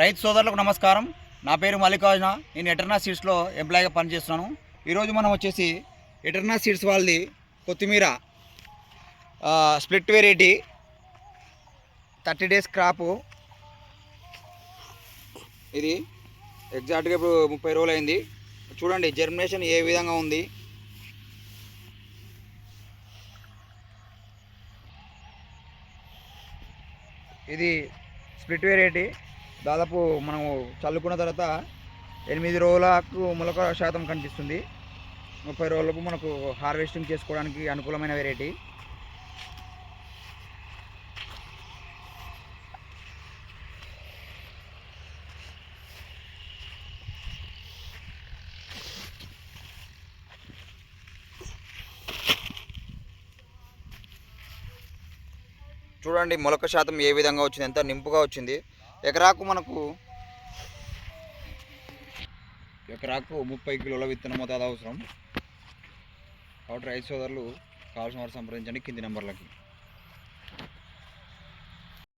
రైతు సోదరులకు నమస్కారం. నా పేరు మల్లికార్జున. నేను ఎటర్నా సీడ్స్లో ఎంప్లాయీగా పనిచేస్తున్నాను. ఈరోజు మనం వచ్చేసి ఎటర్నా సీడ్స్ వాళ్ళది కొత్తిమీర split variety thirty days crop. ఇది ఎగ్జాక్ట్గా ఇప్పుడు ముప్పై రోజులు అయింది చూడండి జర్మినేషన్ ఏ విధంగా ఉంది. ఇది స్ప్లిట్ వెరైటీ. దాదాపు మనము చల్లుకున్న తర్వాత ఎనిమిది రోజులకు మొలక శాతం కనిపిస్తుంది. ముప్పై రోజులకు మనకు హార్వెస్టింగ్ చేసుకోవడానికి అనుకూలమైన వెరైటీ చూడండి మొలక శాతం ఏ విధంగా వచ్చింది ఎంత నింపుగా వచ్చింది. ఎకరాకు మనకు? ఎకరాకు ముప్పై కిలోల విత్తనం మోతాదు అవసరం. కాబట్టి రైతు సోదరులు కావాల్సిన వారు సంప్రదించండి కింది నెంబర్లకి.